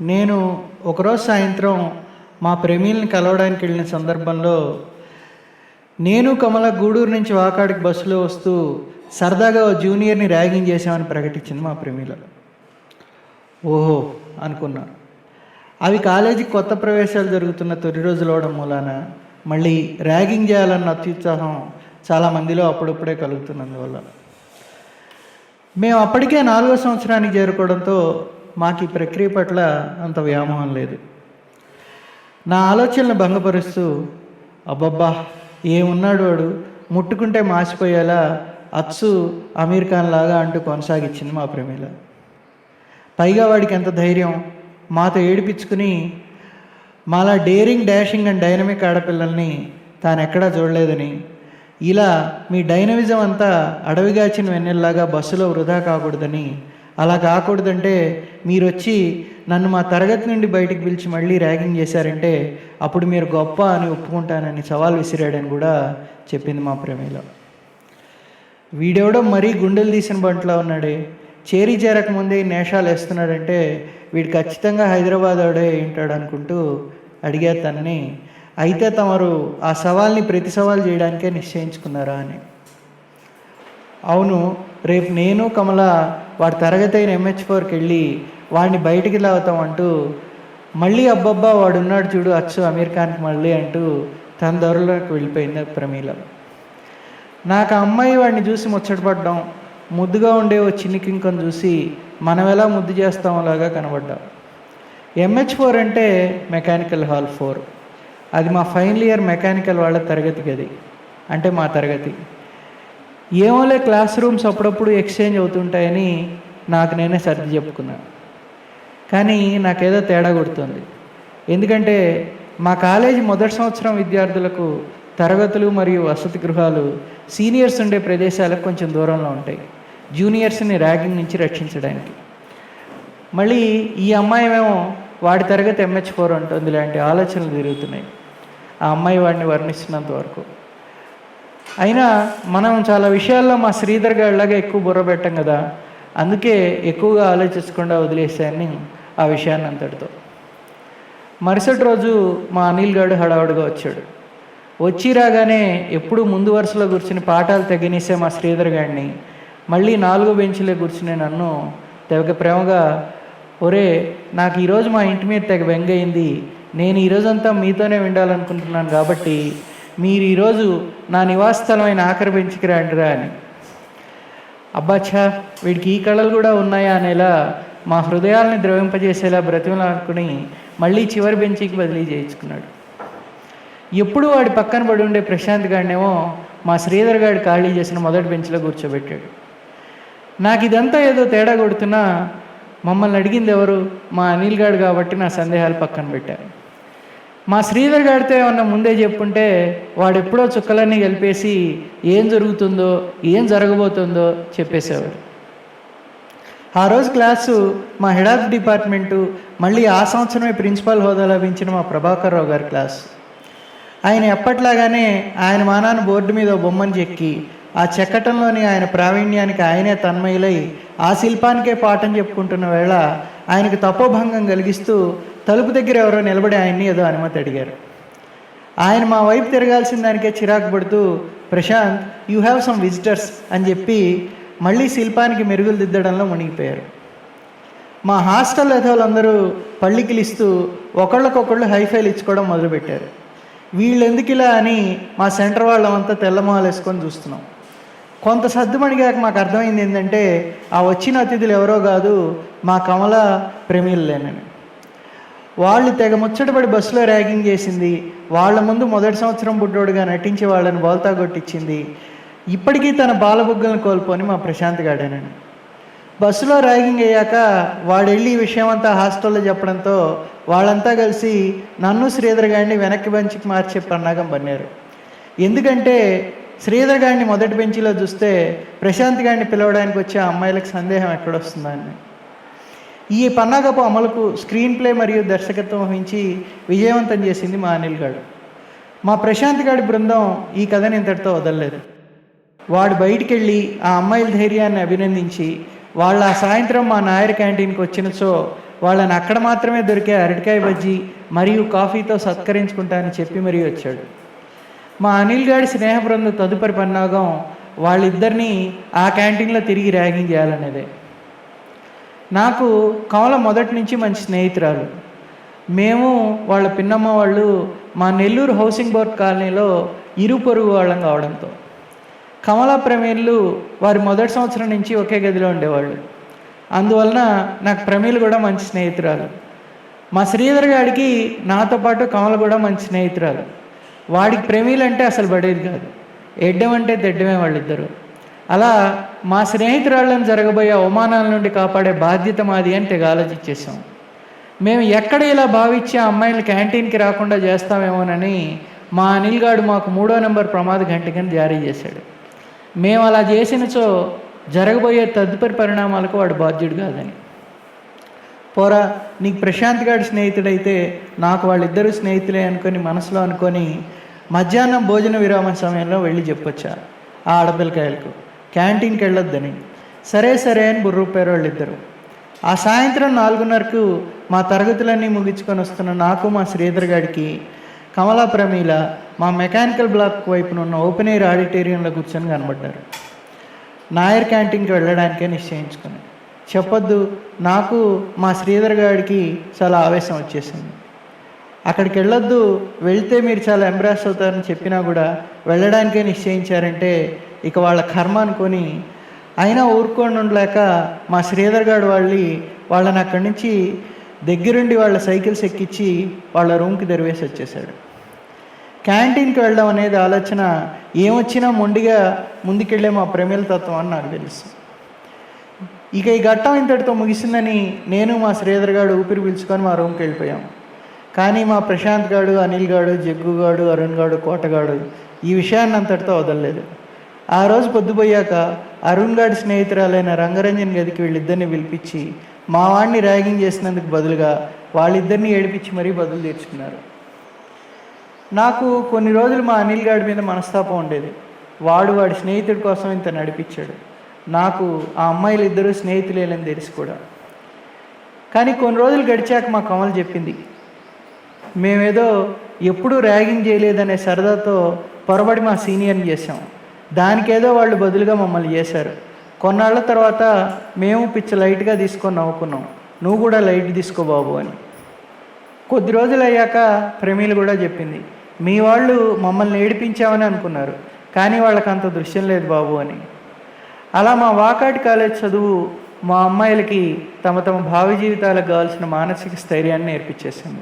నేను ఒకరోజు సాయంత్రం మా ప్రేమిల్ని కలవడానికి వెళ్ళిన సందర్భంలో నేను కమల గూడూరు నుంచి వాకాడికి బస్సులో వస్తూ సరదాగా ఓ జూనియర్ని ర్యాగింగ్ చేశామని ప్రకటించింది మా ప్రేమిల. ఓహో అనుకున్నాను అవి కాలేజీకి కొత్త ప్రవేశాలు జరుగుతున్న తొలి రోజులు అవడం మూలాన మళ్ళీ ర్యాగింగ్ చేయాలన్న అత్యుత్సాహం చాలా మందిలో అప్పుడప్పుడే కలుగుతున్నందువల్ల. మేము అప్పటికే నాలుగో సంవత్సరానికి చేరుకోవడంతో మాకు ఈ ప్రక్రియ పట్ల అంత వ్యామోహం లేదు. నా ఆలోచనలు భంగపరుస్తూ అబ్బబ్బా ఏమున్నాడు వాడు? ముట్టుకుంటే మాసిపోయేలా అచ్చు అమీర్ ఖాన్ లాగా అంటూ కొనసాగించింది మా ప్రేమిల. పైగా వాడికి ఎంత ధైర్యం మాతో ఏడిపించుకుని మాలా డేరింగ్ డాషింగ్ అండ్ డైనమిక్ ఆడపిల్లల్ని తాను ఎక్కడా చూడలేదని ఇలా మీ డైనమిజం అంతా అడవిగాచిన వెన్నెల్లాగా బస్సులో వృధా కాకూడదని అలా కాకూడదంటే మీరు వచ్చి నన్ను మా తరగతి నుండి బయటికి పిలిచి మళ్ళీ ర్యాగింగ్ చేశారంటే అప్పుడు మీరు గొప్ప అని ఒప్పుకుంటానని సవాల్ విసిరాడని కూడా చెప్పింది మా ప్రేమిలో వీడెవడో మరీ గుండెలు తీసిన బంట్లో ఉన్నాడే. చేరి చేరక ముందే నేషాలు వేస్తున్నాడంటే వీడు ఖచ్చితంగా హైదరాబాద్ ఆడే ఉంటాడు అనుకుంటూ అడిగారు తనని అయితే తమరు ఆ సవాల్ని ప్రతి సవాల్ చేయడానికే నిశ్చయించుకున్నారా? అని. అవును రేపు నేను కమల వాడి తరగతి అయిన ఎంహెచ్ ఫోర్కి వెళ్ళి వాడిని బయటికి లాగుతాం అంటూ మళ్ళీ అబ్బబ్బా వాడు ఉన్నాడు చూడు అచ్చు అమీర్ ఖాన్కి మళ్ళీ అంటూ తన దొరలోకి వెళ్ళిపోయింది ప్రమీల. నాకు ఆ అమ్మాయి వాడిని చూసి ముచ్చటపడ్డాం ముద్దుగా ఉండే ఓ చిన్ని కింకను చూసి మనం ఎలా ముద్దు చేస్తామోలాగా కనబడ్డాం. ఎంహెచ్ ఫోర్ అంటే మెకానికల్ హాల్ ఫోర్. అది మా ఫైనల్ ఇయర్ మెకానికల్ వాళ్ళ తరగతి గది. అంటే మా తరగతి. ఏమోలే క్లాస్ రూమ్స్ అప్పుడప్పుడు ఎక్స్చేంజ్ అవుతుంటాయని నాకు నేనే సర్ది చెప్పుకున్నాను కానీ నాకేదో తేడా కొడుతుంది ఎందుకంటే మా కాలేజీ మొదటి సంవత్సరం విద్యార్థులకు తరగతులు మరియు వసతి గృహాలు సీనియర్స్ ఉండే ప్రదేశాలకు కొంచెం దూరంలో ఉంటాయి. జూనియర్స్ని ర్యాగింగ్ నుంచి రక్షించడానికి. మళ్ళీ ఈ అమ్మాయి వాడి తరగతి ఎంహెచ్ ఫోర్ ఉంటుంది ఇలాంటి ఆలోచనలు తిరుగుతున్నాయి. ఆ అమ్మాయి వాడిని వర్ణిస్తున్నంత వరకు. అయినా మనం చాలా విషయాల్లో మా శ్రీధర్ గారిలాగా ఎక్కువ బుర్ర పెట్టం కదా. అందుకే ఎక్కువగా ఆలోచించకుండా వదిలేసాను ఆ విషయాన్ని అంతటితో. మరుసటి రోజు మా అనిల్ గారు హడావుడిగా వచ్చాడు. వచ్చి రాగానే ఎప్పుడు ముందు వరుసలో కూర్చుని పాఠాలు తెగనీసే మా శ్రీధర్ గారిని మళ్ళీ నాలుగో బెంచ్లో కూర్చునే నన్ను తెగ ప్రేమగా ఒరే నాకు ఈరోజు మా ఇంటి మీద తెగ బెంగయింది. నేను ఈరోజంతా మీతోనే ఉండాలనుకుంటున్నాను కాబట్టి మీరు ఈరోజు నా నివాస స్థలమైన ఆఖరి బెంచ్కి అని. అబ్బాచ్చా వీడికి ఈ కళలు కూడా ఉన్నాయా అనేలా మా హృదయాల్ని ద్రవింపజేసేలా బ్రతిమలాడుకుని మళ్ళీ చివరి బెంచికి బదిలీ చేయించుకున్నాడు. ఎప్పుడు వాడి పక్కన పడి ఉండే ప్రశాంత్ గాడినేమో మా శ్రీధర్ గారి ఖాళీ చేసిన మొదటి బెంచ్లో కూర్చోబెట్టాడు. నాకు ఇదంతా ఏదో తేడా కొడుతున్నా మమ్మల్ని అడిగింది ఎవరు? మా అనిల్ గారు కాబట్టి నా సందేహాలు పక్కన పెట్టారు. మా శ్రీధర్ గారితో ఏమన్నా ముందే చెప్పుంటే వాడు ఎప్పుడో చుక్కలన్నీ కలిపేసి ఏం జరుగుతుందో ఏం జరగబోతుందో చెప్పేసేవాడు. ఆ రోజు క్లాసు మా హెడ్ ఆఫ్ డిపార్ట్మెంటు మళ్ళీ ఆ సంవత్సరమే ప్రిన్సిపాల్ హోదా లభించిన మా ప్రభాకర్ రావు గారి క్లాస్. ఆయన ఎప్పట్లాగానే ఆయన మానాన్ని బోర్డు మీద బొమ్మను చెక్కి ఆ చెక్కటంలోని ఆయన ప్రావీణ్యానికి ఆయనే తన్మయులై ఆ శిల్పానికే పాఠం చెప్పుకుంటున్న వేళ ఆయనకు తపోభంగం కలిగిస్తూ తలుపు దగ్గర ఎవరో నిలబడి ఆయన్ని ఏదో అనుమతి అడిగారు. ఆయన మా వైపు తిరగాల్సిన దానికే చిరాకు పడుతూ Prashanth you have some visitors అని చెప్పి మళ్ళీ శిల్పానికి మెరుగులు దిద్దడంలో మునిగిపోయారు. మా హాస్టల్ యథోలందరూ పళ్ళికిలిస్తూ ఒకళ్ళకొకళ్ళు హైఫైలు ఇచ్చుకోవడం మొదలుపెట్టారు. వీళ్ళు ఎందుకు ఇలా అని మా సెంటర్ వాళ్ళమంతా తెల్లమాలు వేసుకొని చూస్తున్నాం. కొంత సర్దుమణిగాక మాకు అర్థమైంది ఏంటంటే ఆ వచ్చిన అతిథులు ఎవరో కాదు మా కమల ప్రేమిళ్ళేనని వాళ్ళు తెగ ముచ్చటపడి బస్సులో ర్యాగింగ్ చేసింది. వాళ్ళ ముందు మొదటి సంవత్సరం బుడ్డోడుగా నటించి వాళ్ళని బోల్తా కొట్టించింది. ఇప్పటికీ తన బాలబుగ్గలను కోల్పోని మా ప్రశాంత్ గాడేనని. బస్సులో ర్యాగింగ్ అయ్యాక వాడు వెళ్ళి ఈ విషయం అంతా హాస్టల్లో చెప్పడంతో వాళ్ళంతా కలిసి నన్ను శ్రీధర్ గారిని వెనక్కి బెంచ్కి మార్చే పన్నాగం పన్నారు ఎందుకంటే శ్రీధర్ గారిని మొదటి బెంచ్లో చూస్తే ప్రశాంత్ గారిని పిలవడానికి వచ్చే అమ్మాయిలకు సందేహం ఎక్కడొస్తుందని. ఈ పన్నాగపు అమలుకు స్క్రీన్ ప్లే మరియు దర్శకత్వం వహించి విజయవంతం చేసింది మా అనిల్ గారు మా ప్రశాంత్ గారి బృందం ఈ కథని ఇంతటితో వదలలేదు. వాడు బయటికి వెళ్ళి ఆ అమ్మాయిల ధైర్యాన్ని అభినందించి వాళ్ళ ఆ సాయంత్రం మా నాయర్ క్యాంటీన్కి వచ్చిన సో వాళ్ళని అక్కడ మాత్రమే దొరికే అరటికాయ బజ్జీ మరియు కాఫీతో సత్కరించుకుంటానని చెప్పి మరీ వచ్చాడు. మా అనిల్ గారి స్నేహ బృందం తదుపరి పన్నాగం వాళ్ళిద్దరినీ ఆ క్యాంటీన్లో తిరిగి ర్యాగింగ్ చేయాలనేదే. నాకు కమల మొదటి నుంచి మంచి స్నేహితురాలు. మేము వాళ్ళ పిన్నమ్మ వాళ్ళు మా నెల్లూరు హౌసింగ్ బోర్డ్ కాలనీలో ఇరు పొరుగు వాళ్ళం కావడంతో. కమల ప్రమేయులు వారి మొదటి సంవత్సరం నుంచి ఒకే గదిలో ఉండేవాళ్ళు. అందువలన నాకు ప్రమేయులు కూడా మంచి స్నేహితురాలు. మా శ్రీధర్ గారికి నాతో పాటు కమల కూడా మంచి స్నేహితురాలు. వాడికి ప్రమీలు అంటే అసలు పడేది కాదు. ఎడ్డం అంటే తెడ్డమే వాళ్ళిద్దరు. అలా మా స్నేహితురాళ్ళని జరగబోయే అవమానాల నుండి కాపాడే బాధ్యత మాది అని తెగ ఆలోచించేసాం మేము ఎక్కడ ఇలా భావించి ఆ అమ్మాయిలు క్యాంటీన్కి రాకుండా చేస్తామేమోనని మా అనిల్ గారు మాకు మూడో నెంబర్ ప్రమాద గంటికని జారీ చేశాడు. మేము అలా చేసినచో జరగబోయే తదుపరి పరిణామాలకు వాడు బాధ్యుడు కాదని. పోరా నీకు ప్రశాంత్ గారి స్నేహితుడైతే నాకు వాళ్ళిద్దరూ స్నేహితులే అనుకొని మనసులో అనుకొని మధ్యాహ్నం భోజన విరామ సమయంలో వెళ్ళి చెప్పొచ్చా ఆ ఆడపిల్లకాయలకు? క్యాంటీన్కి వెళ్ళొద్దని. సరే సరే అని బుర్రూపారు వాళ్ళిద్దరు ఆ సాయంత్రం నాలుగున్నరకు మా తరగతులన్నీ ముగించుకొని వస్తున్న నాకు మా శ్రీధర్ గారికి కమలా ప్రమీల మా మెకానికల్ బ్లాక్ వైపున ఉన్న ఓపెన్ ఎయిర్ ఆడిటోరియంలో కూర్చొని కనబడ్డారు. నాయర్ క్యాంటీన్కి వెళ్ళడానికే నిశ్చయించుకుని. చెప్పొద్దు నాకు మా శ్రీధర్ గారికి చాలా ఆవేశం వచ్చేసింది. అక్కడికి వెళ్ళొద్దు వెళ్తే మీరు చాలా ఎంబ్రాస్ అవుతారని చెప్పినా కూడా వెళ్ళడానికే నిశ్చయించారంటే ఇక వాళ్ళ కర్మ అనుకొని అయినా ఊరుకొని ఉండలేక మా శ్రీధర్ గారు వాళ్ళి వాళ్ళని అక్కడి నుంచి దగ్గరుండి వాళ్ళ సైకిల్స్ ఎక్కించి వాళ్ళ రూమ్కి దరివేసి వచ్చేసాడు క్యాంటీన్కి వెళ్ళడం అనేది ఆలోచన ఏమొచ్చినా మొండిగా ముందుకెళ్ళే మా ప్రమేల తత్వం అని నాకు తెలుసు. ఇక ఈ ఘట్టం ఇంతటితో ముగిసిందని నేను మా శ్రీధర్ గారు ఊపిరి పీల్చుకొని మా రూమ్కి వెళ్ళిపోయాం. కానీ మా ప్రశాంత్ గాడు అనిల్ గాడు జగ్గు గాడు అరుణ్ గాడు కోటగాడు ఈ విషయాన్ని అంతటితో వదలలేదు. ఆ రోజు పొద్దుపోయాక అరుణ్ గాడి స్నేహితురాలైన రంగరంజన్ గదికి వీళ్ళిద్దరిని పిలిపించి మా వాడిని ర్యాగింగ్ చేసినందుకు బదులుగా వాళ్ళిద్దరిని ఏడిపించి మరీ బదులు తీర్చుకున్నారు. నాకు కొన్ని రోజులు మా అనిల్ గాడి మీద మనస్తాపం ఉండేది. వాడు వాడి స్నేహితుడి కోసం ఇంత నడిపించాడు. నాకు ఆ అమ్మాయిలు ఇద్దరు స్నేహితులేలని తెలిసి కూడా. కానీ కొన్ని రోజులు గడిచాక మా కమల్ చెప్పింది. మేమేదో ఎప్పుడూ ర్యాగింగ్ చేయలేదనే సరదాతో పొరబడి మా సీనియర్ని చేసాం దానికేదో వాళ్ళు బదులుగా మమ్మల్ని చేశారు. కొన్నాళ్ళ తర్వాత మేము పిచ్చి లైట్గా తీసుకొని నవ్వుకున్నాం. నువ్వు కూడా లైట్ తీసుకో బాబు అని. కొద్ది రోజులు అయ్యాక ప్రమీలు కూడా చెప్పింది. మీ వాళ్ళు మమ్మల్ని ఏడిపించామని అనుకున్నారు. కానీ వాళ్ళకి అంత దృశ్యం లేదు బాబు అని. అలా మా వాకాటి కాలేజ్ చదువు మా అమ్మాయిలకి తమ తమ భావి జీవితాలకు కావాల్సిన మానసిక స్థైర్యాన్ని నేర్పించేసింది.